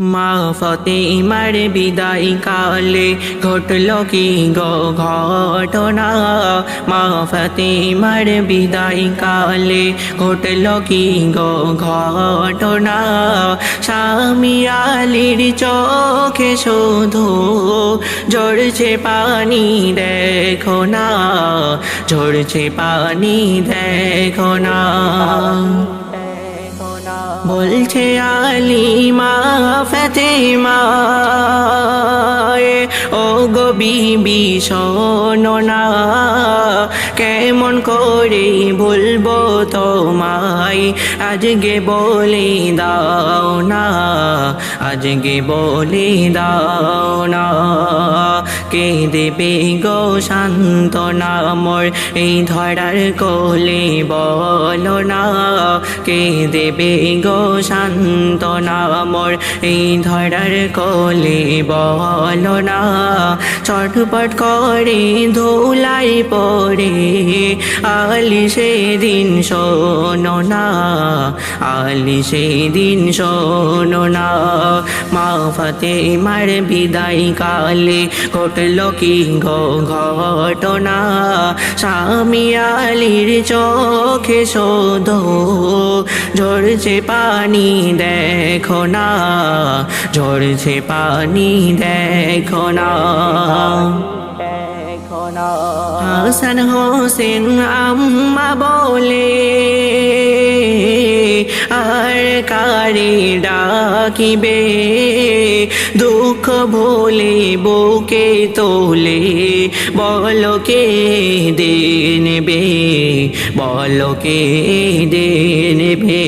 মা ফতেমার বিদায় কালে ঘটল কি গো, ঘটনা? মা ফতেমার বিদায় কালে ঘটল কি গো, ঘটনা? স্বামী আলীর চোখে শুধু ঝরছে পানি, দেখো না। ঝরছে পানি, দেখো না। বলছে আলিমা ফতেমা ও গো বিবি না, কেমন করে বলব তোমায়? আজকে বলে দাও না, আজকে বলে দাও না। কে দেবে গো শান্তনা মোর এই ধরার কোলে বলো? না কে দেবে গো শান্তনা মোর এই ধরার কোলে বলো না চটপট করে ধুলাই পড়ে আলি সেদিন শোনো না আলি সেদিন শোনো না মা ফাতে মার বিদায় কালে ঘটল কি গো ঘটনা? স্বামী আলির চোখে শোধ ঝরছে পানি দেখো না। ঝরছে পানি দেখো না। হাসান হোসেন আম্মা বলে কারে ডাকিবে, দুঃখ ভোলে বুকে তোলে বলো কে দেনবে বলো কে দেনবে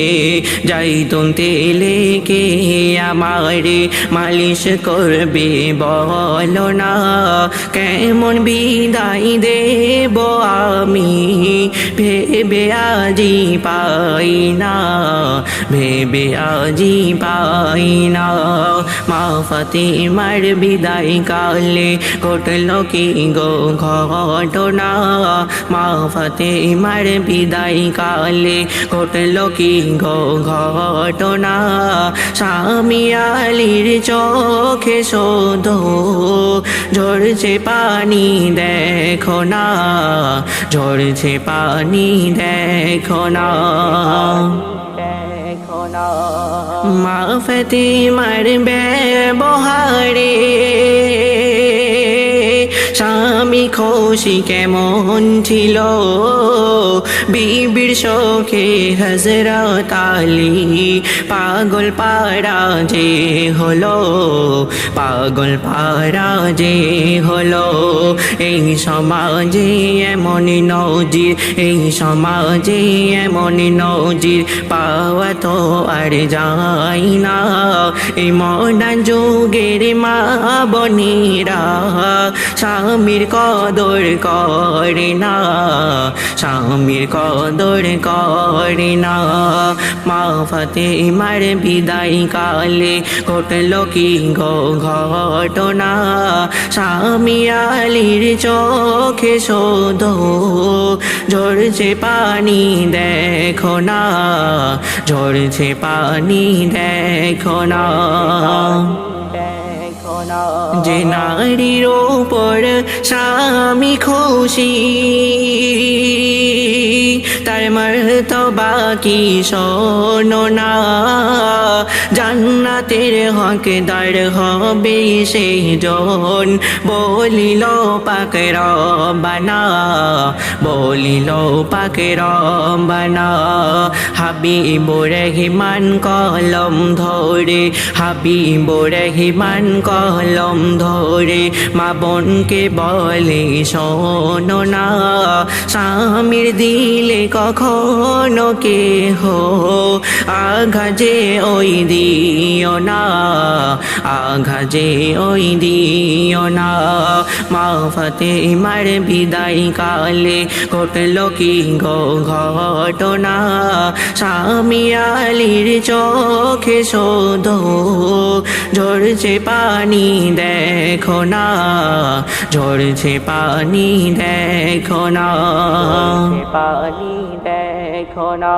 যাইতুন তেলে কে আমারে মালিশ করবে, বল না কেমন বিদায় দেব আমি, ভেবে আজি পাই না ভেবে আজি পাই না মা ফাতেমার বিদায় কালে ঘটল কি গো ঘটনা মা ফাতেমার বিদায় কালে ঘটল কি গো ঘটনা স্বামী আলির চোখে শোধ ঝরছে পানি দেখো না ঝরছে পানি দেখো না মা ফতেমার ব্যবহারে স্বামী খুশি কেমন ছিল? বিবির শোকে হজরত আলী পাগল পাড়া যে হলো, পাগল পাড়া যে হলো। এই সমাজে এমন নজির, এই সমাজে এমন নজির পাওয়া তো আর যাই না। এই মডার্ন যুগের মা বনেরা স্বামীর কদর করে না, স্বামীর কদর করে না। মা ফাতে মার বিদায় কালে ঘটল কি ঘটনা? স্বামী আলির চোখে শোধ ঝরছে পানি দেখো না ঝরছে পানি দেখো না। যে নারীর ওপর স্বামী খুশি। তার মর্তবা কি শোনো না? জান্নাতের হকদার হবে সেই জন। বলিল, পাক রবানা বলিল, পাক রবানা হাবিব রহিমান কলম ধরে, হাবিব রহিমান কলম ধরে, মা বোনকে বলে শোনো না। স্বামীর দিলে কখনো কে হো আঘাজে ওই দিও না আঘাজে ওই দিও না। মা ফাতে মার বিদায় কালে ঘটল কি গো ঘটনা? স্বামী আলির চোখে শোধ ঝরছে পানি দেখো না ঝরছে পানি দেখো না। পানি না।